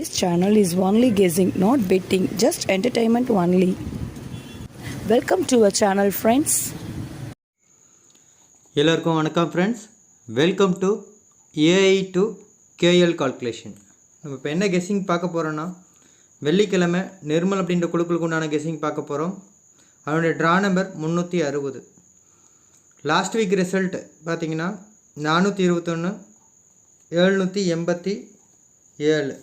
This channel is only guessing, not betting, just entertainment only. Welcome to our channel friends எல்லோருக்கும் வணக்கம் friends welcome to AI to KL calculation நம்ம இப்போ என்ன guessing பார்க்க போகிறோன்னா வெள்ளிக்கிழமை நிர்மல் அப்படின்ற குழுக்களுக்கு உண்டான கெஸ்ஸிங் பார்க்க போகிறோம் அதனுடைய ட்ரா நம்பர் முந்நூற்றி அறுபது. லாஸ்ட் வீக் ரிசல்ட் பார்த்தீங்கன்னா நானூற்றி இருபத்தொன்று எழுநூற்றி எண்பத்தி ஏழு.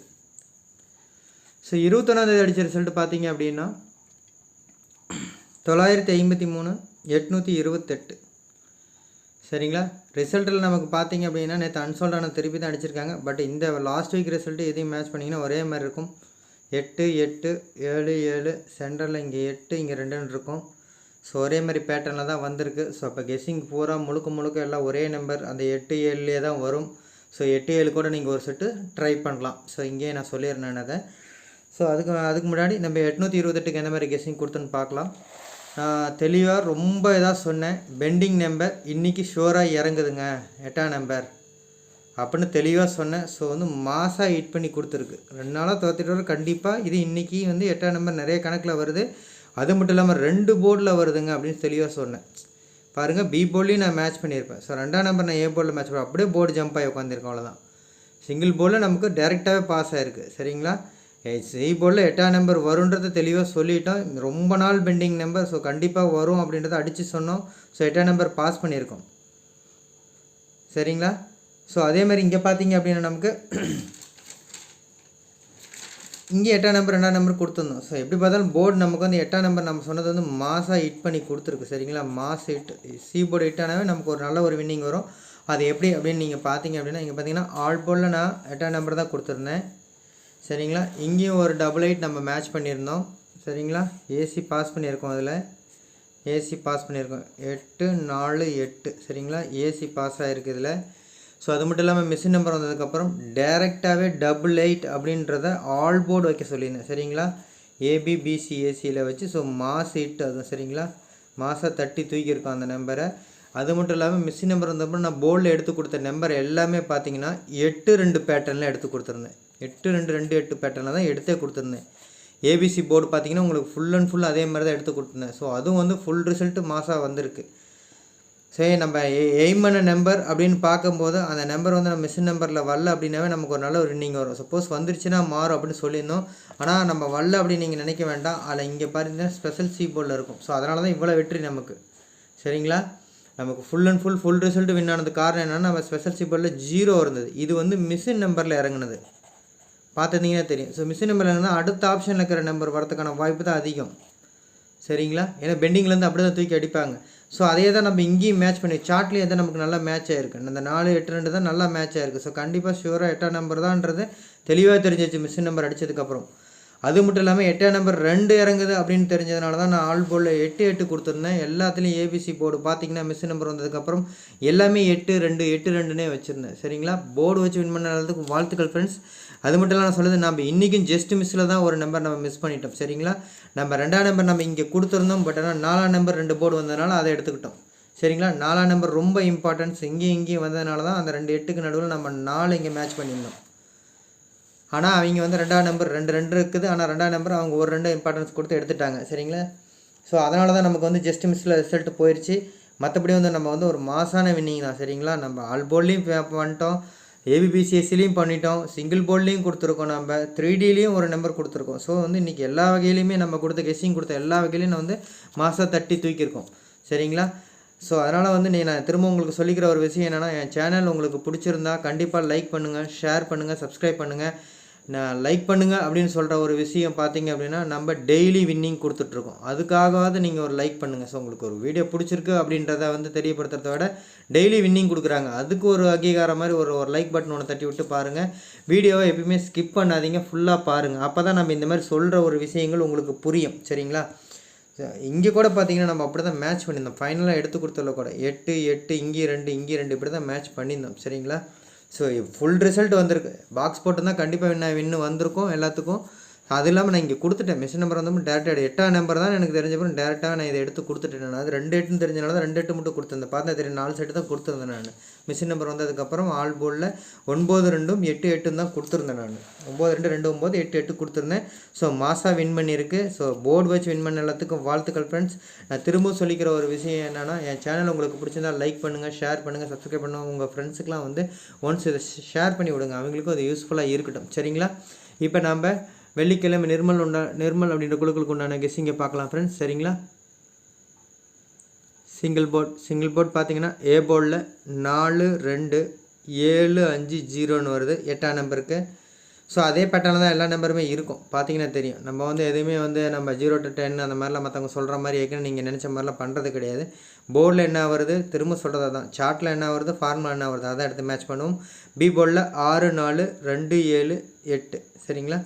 ஸோ இருபத்தொன்னாந்தேதி அடித்த ரிசல்ட் பார்த்தீங்க அப்படின்னா தொள்ளாயிரத்தி ஐம்பத்தி மூணு எட்நூற்றி இருபத்தெட்டு. சரிங்களா? ரிசல்ட்டில் நமக்கு பார்த்தீங்க அப்படின்னா நேற்று அன்சோல்டான திருப்பி தான் அடிச்சிருக்காங்க. பட் இந்த லாஸ்ட் வீக் ரிசல்ட்டு எதையும் மேட்ச் பண்ணிங்கன்னா ஒரே மாதிரி இருக்கும். எட்டு எட்டு ஏழு ஏழு சென்டரில் இங்கே எட்டு இங்கே ரெண்டுன்னு இருக்கும். ஸோ ஒரே மாதிரி பேட்டர்னில் தான் வந்திருக்கு. ஸோ அப்போ கெஸ்ஸிங் பூரா முழுக்க முழுக்க எல்லாம் ஒரே நம்பர் அந்த எட்டு ஏழுலேயே தான் வரும். ஸோ எட்டு ஏழு கூட நீங்கள் ஒரு செட்டு ட்ரை பண்ணலாம். ஸோ இங்கேயே நான் சொல்லிடுறேன் அதை. ஸோ அதுக்கு அதுக்கு முன்னாடி நம்ம எட்நூற்றி இருபத்தெட்டுக்கு எந்த மாதிரி கெஸ்ஸிங் கொடுத்துன்னு பார்க்கலாம். நான் தெளிவாக ரொம்ப இதாக சொன்னேன். பெண்டிங் நம்பர் இன்றைக்கி ஷோராக இறங்குதுங்க. எட்டாம் நம்பர் அப்படின்னு தெளிவாக சொன்னேன். ஸோ வந்து மாசாக ஹிட் பண்ணி கொடுத்துருக்கு. ரெண்டு நாளாக தோத்துட்டு வர கண்டிப்பாக இது இன்றைக்கி வந்து எட்டாம் நம்பர் நிறைய கணக்கில் வருது. அது மட்டும் இல்லாமல் ரெண்டு போர்டில் வருதுங்க அப்படின்னு தெளிவாக சொன்னேன். பாருங்கள் பி போர்ட்லேயும் நான் மேட்ச் பண்ணியிருப்பேன். ஸோ ரெண்டாம் நம்பர் நான் ஏ போர்டில் மேட்ச் பண்ணேன் அப்படியே போர்டு ஜம்ப் ஆகி உட்காந்துருக்கேன் அவ்வளோதான் சிங்கிள் போர்டில் நமக்கு டேரெக்டாகவே பாஸ் ஆகிருக்கு சரிங்களா? சி போர்டில் எட்டாம் நம்பர் வருன்றதை தெளிவாக சொல்லிட்டோம். ரொம்ப நாள் பெண்டிங் நம்பர் ஸோ கண்டிப்பாக வரும் அப்படின்றத அடித்து சொன்னோம். ஸோ எட்டாம் நம்பர் பாஸ் பண்ணியிருக்கோம். சரிங்களா? ஸோ அதே மாதிரி இங்கே பார்த்தீங்க அப்படின்னா நமக்கு இங்கே எட்டாம் நம்பர் ரெண்டாம் நம்பர் கொடுத்துருந்தோம். ஸோ எப்படி பார்த்தாலும் போர்டு நமக்கு வந்து எட்டாம் நம்பர் நம்ம சொன்னது வந்து மாசாக ஹிட் பண்ணி கொடுத்துருக்கு. சரிங்களா? Mass hit C board hit ஆனாவே நமக்கு ஒரு நல்ல ஒரு வின்னிங் வரும். அது எப்படி அப்படின்னு நீங்கள் பார்த்தீங்க அப்படின்னா இங்கே பார்த்தீங்கன்னா ஆல் போர்டில் நான் எட்டாம் நம்பர் தான் கொடுத்துருந்தேன். சரிங்களா? இங்கேயும் ஒரு டபுள் எயிட் நம்ம மேட்ச் பண்ணியிருந்தோம். சரிங்களா? ஏசி பாஸ் பண்ணியிருக்கோம் அதில். ஏசி பாஸ் பண்ணியிருக்கோம். எட்டு நாலு எட்டு. சரிங்களா? ஏசி பாஸ் ஆகிருக்கு இதில். ஸோ அது மட்டும் இல்லாமல் மிஷின் நம்பர் வந்ததுக்கப்புறம் டேரெக்டாகவே டபுள் எயிட் அப்படின்றத ஆல் போர்டு வைக்க சொல்லியிருந்தேன். சரிங்களா? ஏபிபிசி ஏசியில் வச்சு ஸோ மாஸ் இட்டு அது சரிங்களா? மாசாக தட்டி தூக்கியிருக்கோம் அந்த நம்பரை அது மட்டும் இல்லாமல் மிஷின் நம்பர் வந்தப்போ நான் போர்டில் எடுத்து கொடுத்த நம்பர் எல்லாமே பார்த்தீங்கன்னா எட்டு ரெண்டு பேட்டர்னில் எடுத்து கொடுத்துருந்தேன். எட்டு ரெண்டு ரெண்டு எட்டு பேட்டர்னில் தான் எடுத்தே கொடுத்துருந்தேன். ஏபிசி போர்டு பார்த்தீங்கன்னா உங்களுக்கு ஃபுல் அண்ட் ஃபுல் அதே மாதிரி தான் எடுத்து கொடுத்துருந்தேன். ஸோ அதுவும் வந்து ஃபுல் ரிசல்ட்டு மாசாக வந்திருக்கு. சரி நம்ம எய்ம் பண்ண நம்பர் அப்படின்னு பார்க்கும்போது அந்த நம்பர் வந்து நம்ம மிஷின் நம்பரில் வரல அப்படின்னாவே நமக்கு ஒரு நல்ல ஒரு இன்னிங் வரும். சப்போஸ் வந்துருச்சுன்னா மாறும் அப்படின்னு சொல்லியிருந்தோம். ஆனால் நம்ம வரல அப்படின்னு நீங்கள் நினைக்க வேண்டாம். அதில் இங்கே பார்த்தீங்கன்னா ஸ்பெஷல் சி போர்டில் இருக்கும். ஸோ அதனால தான் இவ்வளோ வெற்றி நமக்கு. சரிங்களா? நமக்கு full and full full result win ஆனது காரணம் என்னென்னா நம்ம ஸ்பெஷல் சி போர்டில் ஜீரோ இருந்தது. இது வந்து மிஷின் நம்பரில் இறங்குனது. பார்த்துருந்தீங்கன்னா தெரியும். ஸோ மிஷின் நம்பர் என்னன்னா அடுத்த ஆப்ஷனில் இருக்கிற நம்பர் வரதுக்கான வாய்ப்பு தான் அதிகம். சரிங்களா? ஏன்னா பெண்டிங்லேருந்து அப்படி தான் தூக்கி அடிப்பாங்க. ஸோ அதே தான் நம்ம இங்கேயும் மேட்ச் பண்ணி சார்ட்லேயே தான் நமக்கு நல்லா மேட்ச் ஆயிருக்கு. அந்த நாலு எட்டு ரெண்டு தான் நல்லா மேட்ச் ஆயிருக்கு. ஸோ கண்டிப்பாக ஷுவராக எட்டாம் நம்பர் தான்ன்றது தெளிவாக தெரிஞ்சிச்சு மிஷின் நம்பர் அடித்ததுக்கப்புறம் அது மட்டும் இல்லாமல் எட்டாம் நம்பர் ரெண்டு இறங்குது அப்படின்னு தெரிஞ்சதுனால தான் நான் ஆல் போர்டில் எட்டு எட்டு கொடுத்துருந்தேன். எல்லாத்துலேயும் ஏபிசி போர்டு பார்த்தீங்கன்னா மிஷின் நம்பர் வந்ததுக்கப்புறம் எல்லாமே எட்டு ரெண்டு எட்டு ரெண்டுனே வச்சுருந்தேன். சரிங்களா? போர்டு வச்சு வின் பண்ணுறதுக்கு வாழ்த்துக்கள் ஃப்ரெண்ட்ஸ் அது மட்டும் இல்லாமல் நான் சொல்லுது நம்ம இன்றைக்கும் ஜஸ்ட் மிஸ்ஸில் தான் ஒரு நம்பர் நம்ம மிஸ் பண்ணிட்டோம். சரிங்களா? நம்ம ரெண்டாம் நம்பர் நம்ம இங்கே கொடுத்துருந்தோம் பட் ஆனால் நாலாம் நம்பர் ரெண்டு போர்டு வந்ததுனால அதை எடுத்துக்கிட்டோம். சரிங்களா? நாலாம் நம்பர் ரொம்ப இம்பார்ட்டன்ஸ் இங்கேயும் இங்கேயும் வந்ததுனால தான் அந்த ரெண்டு எட்டுக்கு நடுவில் நம்ம நாலு இங்கே மேட்ச் பண்ணியிருந்தோம். ஆனால் அவங்க வந்து ரெண்டாம் நம்பர் ரெண்டு ரெண்டு இருக்குது. ஆனால் ரெண்டாம் நம்பர் அவங்க ஒரு ரெண்டு இம்பார்ட்டன்ஸ் கொடுத்து எடுத்துட்டாங்க. சரிங்களா? ஸோ அதனால தான் நமக்கு வந்து ஜஸ்ட் மிஸ்ஸில் ரிசல்ட் போயிடுச்சு மற்றபடி வந்து நம்ம வந்து ஒரு மாசான வின்னிங் தான். சரிங்களா? நம்ம ஆல் போல்லையும் பண்ணிட்டோம் ஏபிபிசிஎஸ்சிலையும் பண்ணிட்டோம். சிங்கிள் போர்ட்லேயும் கொடுத்துருக்கோம் நம்ம த்ரீ டிலையும் ஒரு நம்பர் கொடுத்துருக்கோம். ஸோ வந்து இன்றைக்கி எல்லா வகையிலையுமே நம்ம கொடுத்த கெஸ்ஸிங் கொடுத்த எல்லா வகையிலையும் நான் வந்து மாதம் தட்டி தூக்கியிருக்கோம். சரிங்களா? ஸோ அதனால் வந்து நீ நான் திரும்ப உங்களுக்கு சொல்லிக்கிற ஒரு விஷயம் என்னென்னா என் சேனல் உங்களுக்கு பிடிச்சிருந்தா கண்டிப்பாக லைக் பண்ணுங்கள் ஷேர் பண்ணுங்கள் சப்ஸ்கிரைப் பண்ணுங்கள் நான் லைக் பண்ணுங்கள் அப்படின்னு சொல்கிற ஒரு விஷயம் பார்த்தீங்க அப்படின்னா நம்ம டெய்லி வின்னிங் கொடுத்துட்ருக்கோம். அதுக்காகவாவது நீங்கள் ஒரு லைக் பண்ணுங்கள் ஸோ உங்களுக்கு ஒரு வீடியோ பிடிச்சிருக்கு அப்படின்றத வந்து தெரியப்படுத்துறத விட டெய்லி வின்னிங் கொடுக்குறாங்க. அதுக்கு ஒரு அங்கீகாரம் மாதிரி ஒரு ஒரு லைக் பட்டன் ஒன்று தட்டி விட்டு பாருங்கள் வீடியோவை எப்பயுமே ஸ்கிப் பண்ணாதீங்க. ஃபுல்லாக பாருங்கள் அப்போ தான் நம்ம இந்த மாதிரி சொல்கிற ஒரு விஷயங்கள் உங்களுக்கு புரியும். சரிங்களா? இங்கே கூட பார்த்தீங்கன்னா நம்ம அப்படி தான் மேட்ச் பண்ணியிருந்தோம். ஃபைனலாக எடுத்து கொடுத்ததில் கூட. எட்டு எட்டு இங்கே ரெண்டு இங்கே ரெண்டு இப்படி தான் மேட்ச் பண்ணியிருந்தோம். சரிங்களா? ஸோ ஃபுல் ரிசல்ட் வந்திருக்கு. பாக்ஸ் போட்டிருந்தால் கண்டிப்பாக வின் வின்னு வந்திருக்கும் எல்லாத்துக்கும். அது இல்லாமல் நான் இங்கே கொடுத்துட்டேன். மிஷின் நம்பர் வந்து டேரெக்டாக எட்டாம் நம்பர் தான் எனக்கு தெரிஞ்சப்பறம் டேரெக்டாக நான் இதை எடுத்து கொடுத்துட்டேன் நான். அது ரெண்டு எட்டுன்னு தெரிஞ்சனால தான் ரெண்டு எட்டு மட்டும் கொடுத்துருந்தேன் பார்த்தா தெரியும் நாலு செட்டு தான் கொடுத்துருந்தேன் நான். மிஷின் நம்பர் வந்ததுக்கப்புறம் ஆல் போர்டில் ஒன்பது ரெண்டும் எட்டு எட்டுன்னு தான் கொடுத்துருந்தேன் நான். ஒம்பது ரெண்டு ரெண்டு ஒம்பது எட்டு எட்டு கொடுத்துருந்தேன். ஸோ மாசா வின் பண்ணியிருக்கு. ஸோ போர்டு வச்சு வின் பண்ண எல்லாத்துக்கும் வாழ்த்துக்கள் ஃப்ரெண்ட்ஸ் நான் திரும்பவும் சொல்லிக்கிற ஒரு விஷயம் என்னென்னா என் சேனல் உங்களுக்கு பிடிச்சிருந்தா லைக் பண்ணுங்கள் ஷேர் பண்ணுங்கள் சப்ஸ்கிரைப் பண்ணுங்கள் உங்கள் ஃப்ரெண்ட்ஸுக்கெலாம் வந்து ஒன்ஸ் இதை ஷேர் பண்ணி விடுங்க. அவங்களுக்கும் அது யூஸ்ஃபுல்லாக இருக்கட்டும். சரிங்களா? இப்போ நம்ம வெள்ளிக்கிழமை நிர்மல் உண்டா நிர்மல் அப்படின்ற குழுக்களுக்கு உண்டான கெஸ்ஸிங்கை பார்க்கலாம் ஃப்ரெண்ட்ஸ் சரிங்களா? சிங்கிள் போர்ட் சிங்கிள் போர்ட் பார்த்தீங்கன்னா ஏ போர்டில் நாலு ரெண்டு ஏழு அஞ்சு ஜீரோன்னு வருது. எட்டாம் நம்பருக்கு ஸோ அதே பேட்டர்னில் தான் எல்லா நம்பருமே இருக்கும். பார்த்தீங்கன்னா தெரியும். நம்ம வந்து எதுவுமே வந்து நம்ம ஜீரோ டு டென் அந்த மாதிரிலாம் மற்றவங்க சொல்கிற மாதிரி ஏற்கனவே நீங்கள் நினச்ச மாதிரிலாம் பண்ணுறது கிடையாது. போர்டில் என்ன வருது? திரும்ப சொல்கிறது தான். சார்ட்டில் என்ன வருது? ஃபார்முலா என்ன வருது? அதான் எடுத்து மேட்ச் பண்ணுவோம். பி போர்டில் ஆறு நாலு ரெண்டு ஏழு எட்டு. சரிங்களா?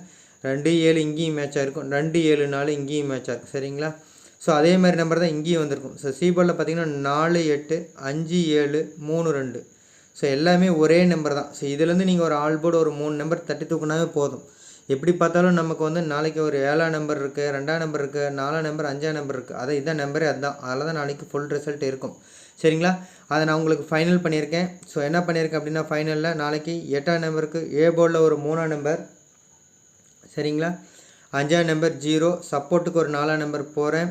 ரெண்டு ஏழு இங்கேயும் மேட்ச் ஆகிருக்கும் ரெண்டு ஏழு நாலு இங்கேயும் மேட்ச் இருக்கும். சரிங்களா? ஸோ அதே மாதிரி நம்பர் தான் இங்கேயும் வந்திருக்கும். ஸோ சி பார்த்தீங்கன்னா நாலு எட்டு அஞ்சு ஏழு மூணு ரெண்டு. ஸோ எல்லாமே ஒரே நம்பர் தான். ஸோ இதுலேருந்து நீங்கள் ஒரு ஆல் போர்டு ஒரு மூணு நம்பர் தட்டி தூக்குனாவே போதும். எப்படி பார்த்தாலும் நமக்கு வந்து நாளைக்கு ஒரு ஏழாம் நம்பர் இருக்குது ரெண்டாம் நம்பர் இருக்குது நாலாம் நம்பர் அஞ்சாம் நம்பர் இருக்குது அதை இதான் நம்பரே அதுதான். அதில் தான் நாளைக்கு ஃபுல் ரிசல்ட் இருக்கும். சரிங்களா? அதை நான் உங்களுக்கு ஃபைனல் பண்ணியிருக்கேன். ஸோ என்ன பண்ணியிருக்கேன் அப்படின்னா ஃபைனலில் நாளைக்கு எட்டாம் நம்பருக்கு ஏ போர்டில் ஒரு மூணாம் நம்பர் சரிங்களா? அஞ்சாம் நம்பர் ஜீரோ சப்போர்ட்டுக்கு ஒரு நாலாம் நம்பர் போகிறேன்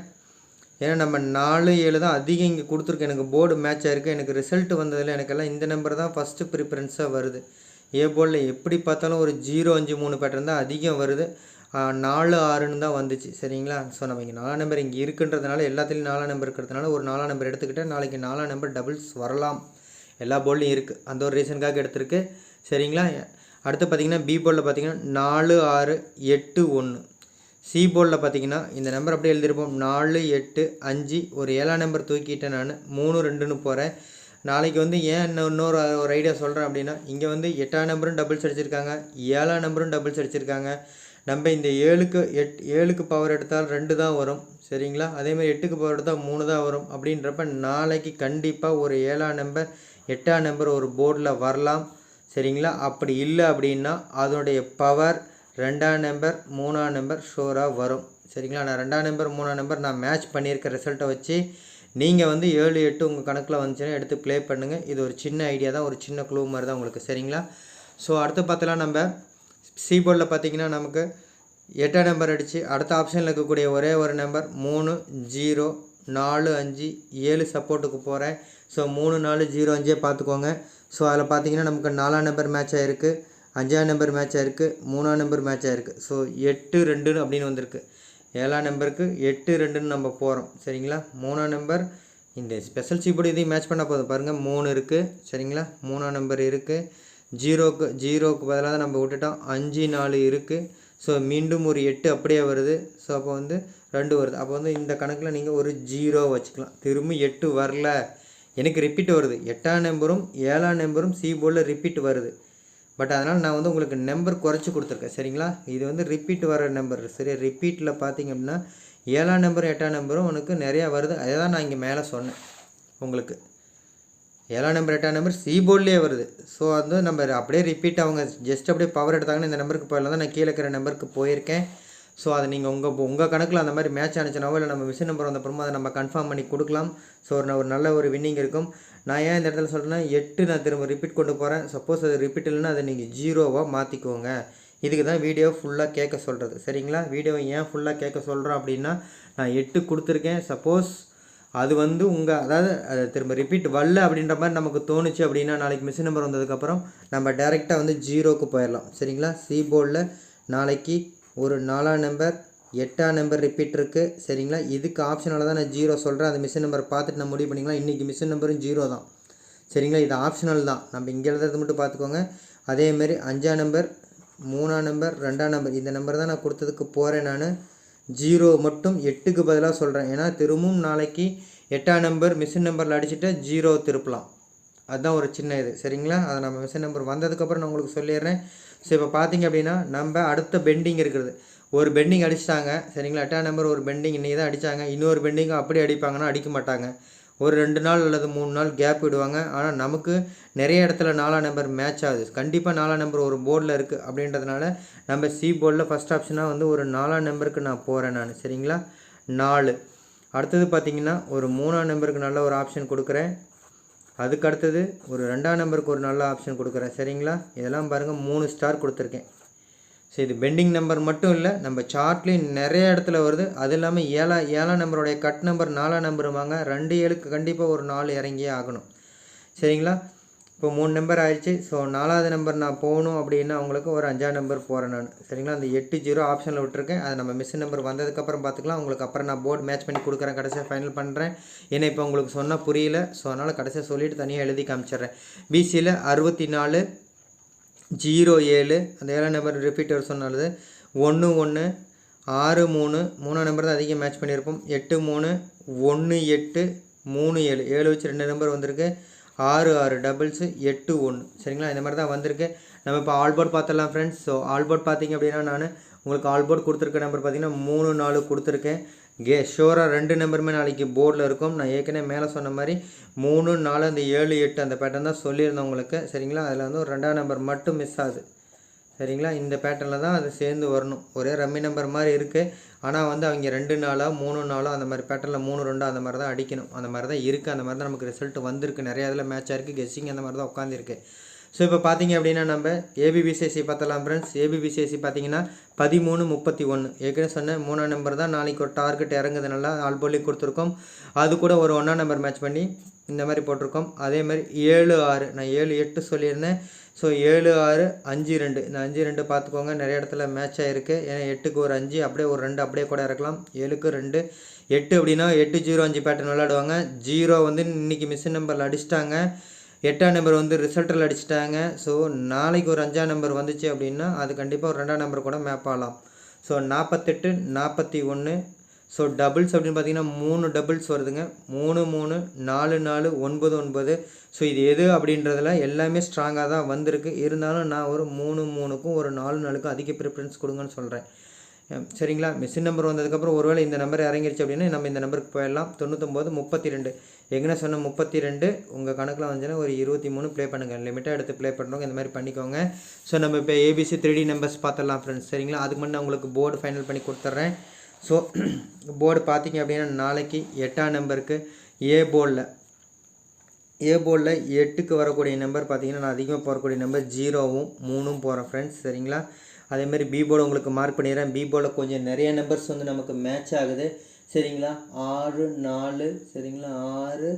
ஏன்னா நம்ம நாலு ஏழு தான் அதிகம் இங்கே கொடுத்துருக்கு. எனக்கு போர்டு மேட்ச் ஆயிருக்கு. எனக்கு ரிசல்ட் வந்ததில் எனக்கெல்லாம் இந்த நம்பர் தான் ஃபஸ்ட்டு ப்ரிஃபரன்ஸாக வருது. ஏ போர்டில் எப்படி பார்த்தாலும் ஒரு ஜீரோ அஞ்சு மூணு பேட்டர்ன் தான் அதிகம் வருது. நாலு ஆறுன்னு தான் வந்துச்சு. சரிங்களா? ஸோ நம்ம இங்கே நாலாம் நம்பர் இங்கே இருக்குன்றதுனால எல்லாத்துலேயும் நாலாம் நம்பர் இருக்கிறதுனால ஒரு நாலாம் நம்பர் எடுத்துக்கிட்டால் நாளைக்கு நாலாம் நம்பர் டபுள்ஸ் வரலாம். எல்லா போர்ட்லையும் இருக்குது அந்த ஒரு ரீசனுக்காக எடுத்திருக்கு. சரிங்களா? அடுத்து பார்த்தீங்கன்னா பி போர்டில் பார்த்தீங்கன்னா நாலு ஆறு எட்டு ஒன்று. சி போர்டில் பார்த்தீங்கன்னா இந்த நம்பர் அப்படியே எழுதியிருப்போம். நாலு எட்டு அஞ்சு. ஒரு ஏழாம் நம்பர் தூக்கிட்டேன் நான். மூணு ரெண்டுன்னு போகிறேன் நாளைக்கு வந்து ஏன் இன்னும் இன்னொரு ஒரு ஐடியா சொல்கிறேன் அப்படின்னா இங்கே வந்து எட்டாம் நம்பரும் டபுள்ஸ் அடிச்சிருக்காங்க. ஏழாம் நம்பரும் டபுள்ஸ் அடிச்சிருக்காங்க. நம்ம இந்த ஏழுக்கு எட் ஏழுக்கு பவர் எடுத்தால் ரெண்டு தான் வரும். சரிங்களா? அதேமாதிரி எட்டுக்கு பவர் எடுத்தால் மூணு தான் வரும். அப்படின்றப்ப நாளைக்கு கண்டிப்பாக ஒரு ஏழாம் நம்பர் எட்டாம் நம்பர் ஒரு போர்டில் வரலாம். சரிங்களா? அப்படி இல்லை அப்படின்னா அதனுடைய பவர் ரெண்டாம் நம்பர் மூணாம் நம்பர் ஷோராக வரும். சரிங்களா? நான் ரெண்டாம் நம்பர் மூணாம் நம்பர் நான் மேட்ச் பண்ணியிருக்க ரிசல்ட்டை வச்சு நீங்கள் வந்து ஏழு எட்டு உங்கள் கணக்கில் வந்துச்சுன்னா எடுத்து ப்ளே பண்ணுங்கள் இது ஒரு சின்ன ஐடியா தான் ஒரு சின்ன க்ளூ மாதிரி தான் உங்களுக்கு. சரிங்களா? ஸோ அடுத்து பார்த்தலாம் நம்ம சி போர்டில் பார்த்தீங்கன்னா நமக்கு எட்டாம் நம்பர் அடித்து அடுத்த ஆப்ஷனில் இருக்கக்கூடிய ஒரே ஒரு நம்பர் மூணு ஜீரோ நாலு அஞ்சு ஏழு சப்போர்ட்டுக்கு போகிறேன் ஸோ மூணு நாலு ஜீரோ அஞ்சே பார்த்துக்கோங்க. ஸோ அதில் பார்த்தீங்கன்னா நமக்கு நாலாம் நம்பர் மேட்ச் ஆகிருக்கு அஞ்சாம் நம்பர் மேட்ச் ஆகிருக்கு மூணாம் நம்பர் மேட்ச் ஆகிருக்கு ஸோ எட்டு ரெண்டுன்னு அப்படின்னு வந்திருக்கு. ஏழாம் நம்பருக்கு எட்டு ரெண்டுன்னு நம்ம போகிறோம் சரிங்களா? மூணாம் நம்பர் இந்த ஸ்பெஷல் சீப்போடு இதையும் மேட்ச் பண்ண போதும் பாருங்கள் மூணு இருக்குது சரிங்களா? மூணாம் நம்பர் இருக்குது ஜீரோக்கு ஜீரோக்கு பதிலாக தான் நம்ம விட்டுட்டோம். அஞ்சு நாலு இருக்குது ஸோ மீண்டும் ஒரு எட்டு அப்படியே வருது. ஸோ அப்போ வந்து ரெண்டு வருது. அப்போ வந்து இந்த கணக்கில் நீங்கள் ஒரு ஜீரோ வச்சுக்கலாம். திரும்ப எட்டு வரல. எனக்கு ரிப்பீட் வருது. எட்டாம் நம்பரும் ஏழாம் நம்பரும் சி போர்டில் ரிப்பீட் வருது. பட் அதனால் நான் வந்து உங்களுக்கு நம்பர் குறைச்சி கொடுத்துருக்கேன். சரிங்களா? இது வந்து ரிப்பீட் வர நம்பர் சரி ரிப்பீட்டில் பார்த்தீங்க அப்படின்னா ஏழாம் நம்பரும் எட்டாம் நம்பரும் உனக்கு நிறையா வருது. அதை தான் நான் இங்கே மேலே சொன்னேன் உங்களுக்கு. ஏழாம் நம்பர் எட்டாம் நம்பர் சி போர்ட்லேயே வருது. ஸோ வந்து நம்ம அப்படியே ரிப்பீட் அவங்க ஜஸ்ட் அப்படியே பவர் எடுத்தாங்கன்னா இந்த நம்பருக்கு போயிடலாம். தான் நான் கீழே இருக்கிற நம்பருக்கு போயிருக்கேன். ஸோ அதை நீங்கள் உங்கள் உங்கள் கணக்கில் அந்த மாதிரி மேட்ச் ஆனிச்சுனாவோ இல்லை நம்ம மிஷின் நம்பர் வந்தப்புறமா அதை நம்ம கன்ஃபார்ம் பண்ணி கொடுக்கலாம். ஸோ ஒரு ஒரு நல்ல ஒரு வின்னிங் இருக்கும். நான் ஏன் இந்த இடத்துல சொல்கிறேன்னா எட்டு நான் திரும்ப ரிப்பீட் கொண்டு போகிறேன் சப்போஸ் அது ரிப்பீட் இல்லைன்னா அதை நீங்கள் ஜீரோவாக மாற்றிக்கோங்க இதுக்கு தான் வீடியோ ஃபுல்லாக கேட்க சொல்கிறது சரிங்களா? வீடியோ ஏன் ஃபுல்லாக கேட்க சொல்கிறோம் அப்படின்னா நான் எட்டு கொடுத்துருக்கேன். சப்போஸ் அது வந்து உங்கள் அதாவது அதை திரும்ப ரிப்பீட் வரல அப்படின்ற மாதிரி நமக்கு தோணுச்சு அப்படின்னா நாளைக்கு மிஷின் நம்பர் வந்ததுக்கப்புறம் நம்ம டேரெக்டாக வந்து ஜீரோக்கு போயிடலாம். சரிங்களா? சி போர்டில் நாளைக்கு ஒரு நாலாம் நம்பர் எட்டாம் நம்பர் ரிப்பீட் இருக்குது சரிங்களா? இதுக்கு ஆப்ஷனால் தான் நான் ஜீரோ சொல்கிறேன் அந்த மிஷின் நம்பர் பார்த்துட்டு நான் முடிவு பண்ணிக்கலாம். இன்றைக்கி மிஷின் நம்பரும் ஜீரோ தான். சரிங்களா? இது ஆப்ஷனல் தான். நம்ம இங்கே எழுதுறது மட்டும் பார்த்துக்கோங்க. அதேமாரி அஞ்சாம் நம்பர் மூணாம் நம்பர் ரெண்டாம் நம்பர் இந்த நம்பர் தான் நான் கொடுத்ததுக்கு போகிறேன் நான். ஜீரோ மட்டும் எட்டுக்கு பதிலாக சொல்கிறேன் ஏன்னா திரும்பவும் நாளைக்கு எட்டாம் நம்பர் மிஷின் நம்பரில் அடிச்சுட்டு ஜீரோ திருப்பலாம். அதுதான் ஒரு சின்ன இது. சரிங்களா? அதை நம்ம மிஷின் நம்பர் வந்ததுக்கப்புறம் நான் உங்களுக்கு சொல்லிடுறேன். ஸோ இப்போ பார்த்தீங்க அப்படின்னா நம்ம அடுத்த பெண்டிங் இருக்கிறது ஒரு பெண்டிங் அடிச்சிட்டாங்க சரிங்களா? எட்டாம் நம்பர் ஒரு பெண்டிங் இன்றைக்கி தான் அடித்தாங்க இன்னொரு பெண்டிங்கும் அப்படி அடிப்பாங்கன்னா அடிக்க மாட்டாங்க. ஒரு ரெண்டு நாள் அல்லது மூணு நாள் கேப் விடுவாங்க. ஆனால் நமக்கு நிறைய இடத்துல நாலாம் நம்பர் மேட்ச் ஆகுது. கண்டிப்பாக நாலாம் நம்பர் ஒரு போர்டில் இருக்குது அப்படின்றதுனால நம்ம சி போர்டில் ஃபஸ்ட் ஆப்ஷனாக வந்து ஒரு நாலாம் நம்பருக்கு நான் போகிறேன் நான் சரிங்களா? நாலு. அடுத்தது பார்த்திங்கன்னா ஒரு மூணாம் நம்பருக்கு நல்ல ஒரு ஆப்ஷன் கொடுக்குறேன். அதுக்கு அடுத்தது ஒரு ரெண்டாம் நம்பருக்கு ஒரு நல்ல ஆப்ஷன் கொடுக்குறேன். சரிங்களா? இதெல்லாம் பாருங்கள் மூணு ஸ்டார் கொடுத்துருக்கேன். ஸோ இது பெண்டிங் நம்பர் மட்டும் இல்லை நம்ம சார்ட்லேயும் நிறைய இடத்துல வருது. அது இல்லாமல் ஏழா ஏழாம் நம்பருடைய கட் நம்பர் நாலாம் நம்பருமாங்க. ரெண்டு ஏழுக்கு கண்டிப்பாக ஒரு நாலு இறங்கியே ஆகணும். சரிங்களா? இப்போ மூணு நம்பர் ஆயிடுச்சு. ஸோ நாலாவது நம்பர் நான் போகணும் அப்படின்னா அவங்களுக்கு ஒரு அஞ்சாவது நம்பர் போகிறேன் நான். சரிங்களா? அந்த எட்டு ஜீரோ ஆப்ஷனில் விட்டுருக்கேன். அது நம்ம மிஸ் நம்பர் வந்ததுக்கப்புறம் பார்த்துக்கலாம். உங்களுக்கு அப்புறம் நான் போர்டு மேட்ச் பண்ணி கொடுக்குறேன். கடைசியாக ஃபைனல் பண்ணுறேன் ஏன்னா இப்போ உங்களுக்கு சொன்னால் புரியல. ஸோ அதனால் கடைசியாக சொல்லிவிட்டு தனியாக எழுதி காமிச்சிடுறேன். பிசியில் அறுபத்தி நாலு ஜீரோ ஏழு. அந்த ஏழாம் நம்பர் ரிப்பீட் வர சொன்னது ஒன்று ஒன்று ஆறு மூணு. மூணாம் நம்பர் தான் அதிகம் மேட்ச் பண்ணியிருப்போம். எட்டு மூணு ஒன்று எட்டு மூணு ஏழு. ஏழு வச்சு ரெண்டு நம்பர் வந்திருக்கு. ஆறு ஆறு டபுள்ஸு எட்டு ஒன்று. சரிங்களா? இந்த மாதிரி தான் வந்திருக்கு. நம்ம இப்போ ஆல்போர்ட் பார்த்துடலாம் ஃப்ரெண்ட்ஸ் ஸோ ஆல்போர்ட் பார்த்தீங்க அப்படின்னா நான் உங்களுக்கு ஆல்போர்ட் கொடுத்துருக்க நம்பர் பார்த்தீங்கன்னா மூணு நாலு கொடுத்துருக்கேன். கே ஷோராக ரெண்டு நம்பருமே நாளைக்கு போர்டில் இருக்கும். நான் ஏற்கனவே மேலே சொன்ன மாதிரி மூணு நாலு அந்த ஏழு எட்டு அந்த பேட்டர்ன் தான் சொல்லியிருந்தேன் உங்களுக்கு. சரிங்களா? அதில் வந்து ஒரு ரெண்டாம் நம்பர் மட்டும் மிஸ் ஆகுது. சரிங்களா? இந்த பேட்டர்னில் தான் அது சேர்ந்து வரணும். ஒரே ரம்மி நம்பர் மாதிரி இருக்குது ஆனால் வந்து அவங்க ரெண்டு நாளோ மூணு நாளோ அந்த மாதிரி பேட்டர்னில் மூணு ரெண்டோ அந்த மாதிரி தான் அடிக்கணும். அந்த மாதிரி தான் இருக்குது அந்த மாதிரி தான் நமக்கு ரிசல்ட் வந்திருக்கு. நிறையா இதில் மேட்ச் ஆயிருக்கு. கெஸ்ஸிங் அந்த மாதிரி தான் உட்காந்துருக்கு ஸோ இப்போ பார்த்தீங்க அப்படின்னா நம்ம ஏபிபிசிஎஸ்சி பார்த்தலாம் ஃப்ரெண்ட்ஸ் ஏபிபிசிஎஸ்சி பார்த்தீங்கன்னா பதிமூணு முப்பத்தி ஒன்று ஏற்கனவே சொன்னேன் மூணாம் நம்பர் தான் நாளைக்கு ஒரு டார்கெட் இறங்குது நல்லா ஆல் போலி கொடுத்துருக்கோம். அது கூட ஒரு ஒன்றாம் நம்பர் மேட்ச் பண்ணி இந்த மாதிரி போட்டிருக்கோம். அதே மாதிரி ஏழு ஆறு. நான் ஏழு எட்டு சொல்லியிருந்தேன். ஸோ ஏழு ஆறு அஞ்சு ரெண்டு. இந்த அஞ்சு ரெண்டு பார்த்துக்கோங்க. நிறைய இடத்துல மேட்ச் ஆகிருக்கு ஏன்னா எட்டுக்கு ஒரு அஞ்சு அப்படியே ஒரு ரெண்டு அப்படியே கூட இறக்கலாம் ஏழுக்கு ரெண்டு. எட்டு அப்படின்னா எட்டு ஜீரோ அஞ்சு பேட்டர்ன் விளையாடுவாங்க. ஜீரோ வந்து இன்னைக்கு மிஷின் நம்பரில் அடிச்சிட்டாங்க. எட்டாம் நம்பர் வந்து ரிசல்ட்டில் அடிச்சிட்டாங்க. ஸோ நாளைக்கு ஒரு அஞ்சாம் நம்பர் வந்துச்சு அப்படின்னா அது கண்டிப்பாக ஒரு ரெண்டாம் நம்பர் கூட மேப் ஆகலாம். ஸோ நாற்பத்தெட்டு நாற்பத்தி ஒன்று ஸோ டபுள்ஸ் அப்படின்னு பார்த்தீங்கன்னா மூணு டபுள்ஸ் வருதுங்க. மூணு மூணு நாலு நாலு ஒன்பது ஒன்பது. ஸோ இது எது அப்படின்றதுல எல்லாமே ஸ்ட்ராங்காக தான் வந்திருக்கு. இருந்தாலும் நான் ஒரு மூணு மூணுக்கும் ஒரு நாலு நாளுக்கும் அதிக ப்ரிஃபரன்ஸ் கொடுங்கன்னு சொல்கிறேன் சரிங்களா? மிஷின் நம்பர் வந்ததுக்கப்புறம் ஒருவேளை இந்த நம்பர் இறங்கிருச்சு அப்படின்னா நம்ம இந்த நம்பருக்கு போயிடலாம். தொண்ணூத்தொம்பது முப்பத்தி ரெண்டு எங்கே சொன்ன முப்பத்தி ரெண்டு உங்கள் கணக்கில் வந்துச்சுன்னா ஒரு இருபத்தி மூணு ப்ளே பண்ணுங்கள் லிமிட்டாக எடுத்து ப்ளே பண்ணுறவங்க இந்த மாதிரி பண்ணிக்கோங்க. ஸோ நம்ம இப்போ ஏபிசி த்ரீ டி நம்பர்ஸ் பார்த்துடலாம் ஃப்ரெண்ட்ஸ் சரிங்களா? அதுக்கு முன்னே உங்களுக்கு போர்டு ஃபைனல் பண்ணி கொடுத்துட்றேன். ஸோ போர்டு பார்த்தீங்க அப்படின்னா நாளைக்கு எட்டாம் நம்பருக்கு ஏ போர்டில் ஏ போர்டில் எட்டுக்கு வரக்கூடிய நம்பர் பார்த்தீங்கன்னா நான் அதிகமாக போகக்கூடிய நம்பர் ஜீரோவும் மூணும் போகிறேன் ஃப்ரெண்ட்ஸ் சரிங்களா? அதேமாதிரி பி போர்டு உங்களுக்கு மார்க் பண்ணிடுறேன். பி போர்டில் கொஞ்சம் நிறைய நம்பர்ஸ் வந்து நமக்கு மேட்ச் ஆகுது சரிங்களா? ஆறு நாலு சரிங்களா? ஆறு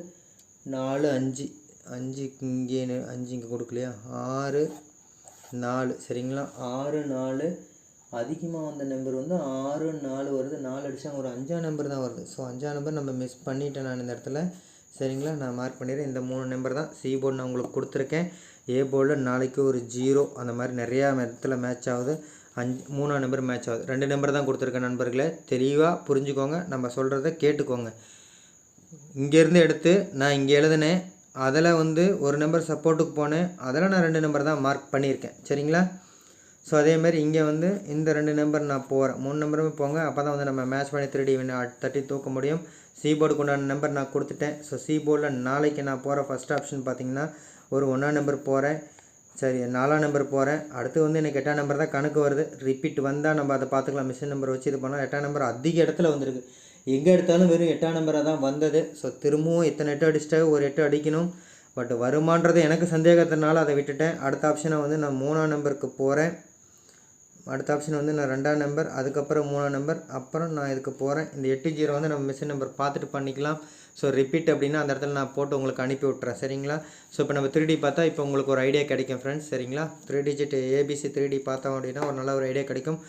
நாலு அஞ்சு. அஞ்சு இங்கே அஞ்சு இங்கே கொடுக்கலையா? ஆறு நாலு சரிங்களா? ஆறு நாலு அதிகமாக வந்த நம்பர் வந்து ஆறு நாலு வருது. நாலு அடிச்சா ஒரு அஞ்சாம் நம்பர் தான் வருது. ஸோ அஞ்சாம் நம்பர் நம்ம மிஸ் பண்ணிட்டேன் நான் இந்த இடத்துல. சரிங்களா? நான் மார்க் பண்ணிடுறேன். இந்த மூணு நம்பர் தான். சி போர்டு நான் உங்களுக்கு கொடுத்துருக்கேன். ஏ போர்டில் நாளைக்கு ஒரு ஜீரோ அந்த மாதிரி நிறையா இடத்துல மேட்ச் ஆகுது. அஞ்சு மூணாம் நம்பர் மேட்ச் ஆகுது. ரெண்டு நம்பர் தான் கொடுத்துருக்கேன் நண்பர்களே. தெளிவாக புரிஞ்சுக்கோங்க. நம்ம சொல்கிறத கேட்டுக்கோங்க. இங்கேருந்து எடுத்து நான் இங்கே எழுதினேன். அதில் வந்து ஒரு நம்பர் சப்போர்ட்டுக்கு போனேன். அதில் நான் ரெண்டு நம்பர் தான் மார்க் பண்ணியிருக்கேன். சரிங்களா? ஸோ அதேமாதிரி இங்கே வந்து இந்த ரெண்டு நம்பர் நான் போகிறேன் மூணு நம்பருமே போங்க. அப்போ தான் வந்து நம்ம மேட்ச் பண்ணி திருடி தட்டி தூக்க முடியும். சி போர்டுக்கு உண்டான நம்பர் நான் கொடுத்துட்டேன். ஸோ சி போர்டில் நாளைக்கு நான் போகிற ஃபஸ்ட் ஆப்ஷன் பார்த்தீங்கன்னா ஒரு ஒன்றாம் நம்பர் போகிறேன் சரி நாலாம் நம்பர் போகிறேன் அடுத்து வந்து எனக்கு எட்டாம் நம்பர் தான் கணக்கு வருது. ரிப்பீட் வந்தால் நம்ம அதை பார்த்துக்கலாம். மிஷின் நம்பர் வச்சு இது பண்ணால் எட்டாம் நம்பர் அதிக இடத்துல வந்திருக்கு. எங்கே எடுத்தாலும் வெறும் எட்டாம் நம்பராக தான் வந்தது. ஸோ திரும்பவும் இத்தனை எட்டு அடிச்சிட்டா ஒரு எட்டு அடிக்கணும். பட் வருமானது எனக்கு சந்தேகத்தினால அதை விட்டுட்டேன். அடுத்த ஆப்ஷனை வந்து நான் மூணாம் நம்பருக்கு போகிறேன் அடுத்த ஆப்ஷன் வந்து நான் ரெண்டாம் நம்பர் அதுக்கப்புறம் மூணாம் நம்பர் அப்புறம் நான் இதுக்கு போகிறேன் இந்த எட்டு ஜீரோ வந்து நம்ம மிஷின் நம்பர் பார்த்துட்டு பண்ணிக்கலாம். ஸோ ரிப்பீட் அப்படின்னா அந்த இடத்துல நான் போட்டு உங்களுக்கு அனுப்பி விட்றேன் சரிங்களா? ஸோ இப்போ நம்ம த்ரீ டி பார்த்தா இப்போ உங்களுக்கு ஒரு ஐடியா கிடைக்கும் ஃப்ரெண்ட்ஸ் சரிங்களா? Three digit ABC three D பார்த்தோம் அப்படின்னா ஒரு நல்ல ஒரு ஐடியா கிடைக்கும்.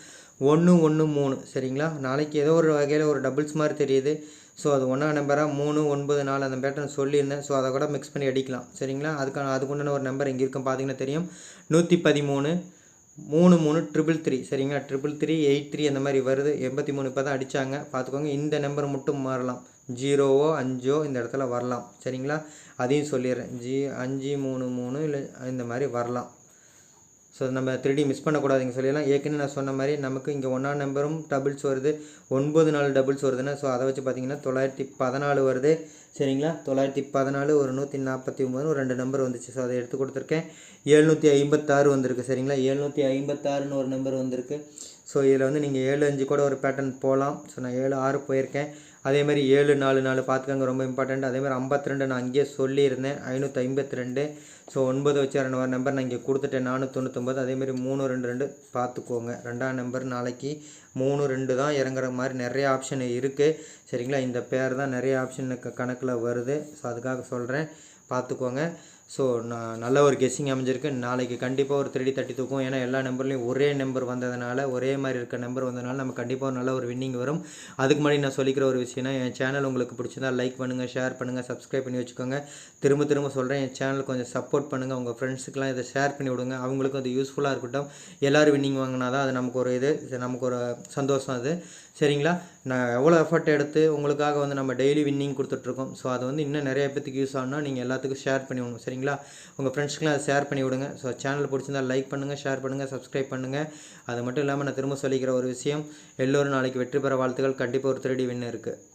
ஒன்று ஒன்று மூணு. சரிங்களா? நாளைக்கு ஏதோ ஒரு வகையில் ஒரு டபுள்ஸ் மாதிரி தெரியுது. ஸோ அது ஒன்றா நம்பராக மூணு ஒன்பது நாலு அந்த பேட்டர்ன் சொல்லியிருந்தேன். ஸோ அதை கூட மிக்ஸ் பண்ணி அடிக்கலாம். சரிங்களா? அதுக்கான அதுக்குண்டான ஒரு நம்பர் இங்கே இருக்கும். பார்த்தீங்கன்னா தெரியும். நூற்றி பதிமூணு. மூணு மூணு ட்ரிபிள் த்ரீ சரிங்களா? ட்ரிபிள் த்ரீ எயிட் த்ரீ அந்த மாதிரி வருது. எண்பத்தி மூணு இப்போ தான் அடித்தாங்க பார்த்துக்கோங்க இந்த நம்பர் மட்டும் மாறலாம். ஜீரோவோ அஞ்சோ இந்த இடத்துல வரலாம். சரிங்களா? அதையும் சொல்லிடுறேன். ஜி அஞ்சு மூணு மூணு இல்லை இந்த மாதிரி வரலாம். ஸோ நம்ம த்ரீ மிஸ் பண்ணக்கூடாதுங்க சொல்லிடலாம் ஏற்கனவே நான் சொன்ன மாதிரி நமக்கு இங்கே ஒன்றா நம்பரும் டபுள்ஸ் வருது. ஒன்பது நாலு டபுள்ஸ் வருதுன்னா ஸோ அதை வச்சு பார்த்தீங்கன்னா தொள்ளாயிரத்தி பதினாலு வருது. சரிங்களா? தொள்ளாயிரத்தி பதினாலு ஒரு நூற்றி நாற்பத்தி ஒம்பது ஒரு ரெண்டு நம்பர் வந்துச்சு. ஸோ அதை எடுத்து கொடுத்துருக்கேன். எழுநூற்றி ஐம்பத்தாறு வந்திருக்கு. சரிங்களா? எழுநூற்றி ஐம்பத்தாறுன்னு ஒரு நம்பர் வந்திருக்கு. ஸோ இதில் வந்து நீங்கள் ஏழு அஞ்சு கூட ஒரு பேட்டர்ன் போகலாம் ஸோ நான் ஏழு ஆறு போயிருக்கேன். அதேமாதிரி ஏழு நாலு நாலு பார்த்துக்கங்க ரொம்ப இம்பார்ட்டண்ட் அதேமாதிரி ஐம்பத்திரெண்டு ஐம்பத்தி ரெண்டு நான் அங்கேயே சொல்லியிருந்தேன். ஐநூற்றி ஐம்பத்தி ரெண்டு ஸோ ஒன்பது வச்சு ரெண்டு நம்பர் நான் இங்கே கொடுத்துட்டேன். நானூற்றி தொண்ணூத்தொம்பது மூணு ரெண்டு ரெண்டு பார்த்துக்கோங்க ரெண்டாம் நம்பர் நாளைக்கு மூணு ரெண்டு தான் இறங்குற மாதிரி நிறைய ஆப்ஷன் இருக்குது சரிங்களா? இந்த பேர் தான் நிறைய ஆப்ஷன் கணக்கில் வருது. ஸோ அதுக்காக சொல்கிறேன் பார்த்துக்கோங்க ஸோ நான் நல்ல ஒரு கெஸ்ஸிங் அமைஞ்சிருக்கு. நாளைக்கு கண்டிப்பாக ஒரு த்ரீ தட்டி தூக்கும். ஏன்னா எல்லா நம்பர்லேயும் ஒரே நம்பர் வந்ததுனால ஒரே மாதிரி இருக்க நம்பர் வந்ததுனால நம்ம கண்டிப்பாக ஒரு நல்ல ஒரு வின்னிங் வரும். அதுக்கு முன்னாடி நான் சொல்லிக்கிற ஒரு விஷயம்னா என் சேனல் உங்களுக்கு பிடிச்சிருந்தா லைக் பண்ணுங்கள் ஷேர் பண்ணுங்கள் சப்ஸ்கிரைப் பண்ணி வச்சுக்கோங்க. திரும்ப திரும்ப சொல்கிறேன் என் சேனல் கொஞ்சம் சப்போர்ட் பண்ணுங்கள் உங்கள் ஃப்ரெண்ட்ஸுக்கெலாம் இதை ஷேர் பண்ணி விடுங்க. அவங்களுக்கும் அது யூஸ்ஃபுல்லாக இருக்கட்டும். எல்லோரும் வின்னிங் வாங்கினா தான் அது நமக்கு ஒரு இது நமக்கு ஒரு சந்தோஷம் அது. சரிங்களா? நான் எவ்வளோ எஃபர்ட் எடுத்து உங்களுக்காக வந்து நம்ம டெய்லி வின்னிங் கொடுத்துட்ருக்கோம். ஸோ அது வந்து இன்னும் நிறைய பேத்துக்கு யூஸ் ஆகணும்னா நீங்கள் எல்லாத்துக்கும் ஷேர் பண்ணி விடணும் சரிங்களா? உங்கள் ஃப்ரெண்ட்ஸ்க்குலாம் அதை ஷேர் பண்ணி விடுங்க. ஸோ சேனல் பிடிச்சிருந்தா லைக் பண்ணுங்கள் ஷேர் பண்ணுங்கள் சப்ஸ்கிரைப் பண்ணுங்கள் அது மட்டும் இல்லாமல் நான் திரும்ப சொல்லிக்கிற ஒரு விஷயம் எல்லோரும் நாளைக்கு வெற்றி பெற வாழ்த்துக்கள். கண்டிப்பாக ஒரு திருடி வின்னு இருக்குது